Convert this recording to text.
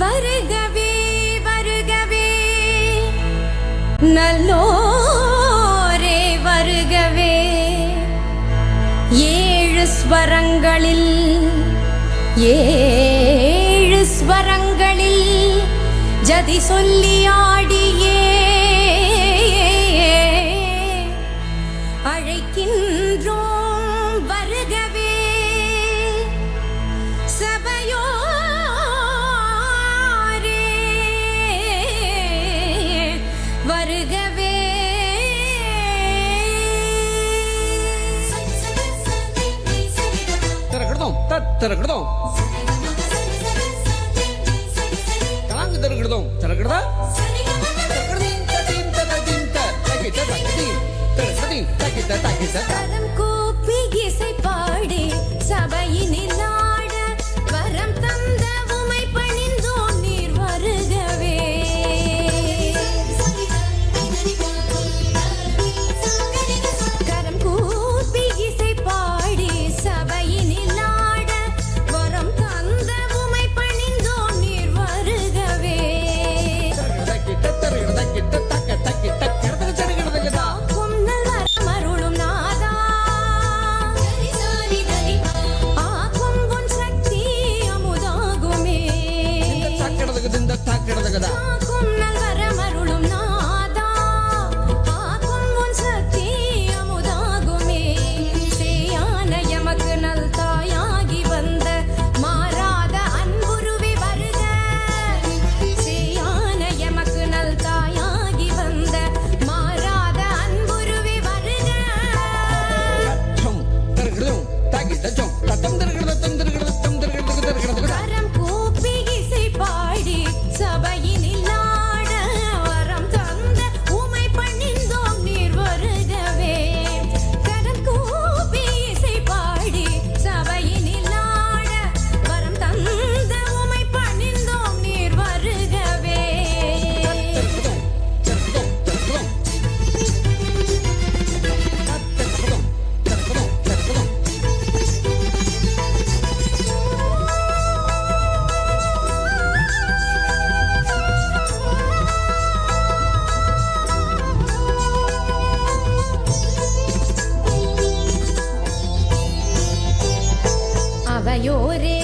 வருகவே வருகவே நல்லோரே வருகவே. ஏழு ஸ்வரங்களில் ஏ ஜதி சொல்லி ஆடியே. அழைக்கின்றோம் வருகவே. சபையோரே. வருகவே. தரக்கட்டும் தரக்கட்டும் Jakarta. Terkering, tatim, tatatim, tak, tak kita tak kita, terkering, tak kita tak kita tak. கவயோரே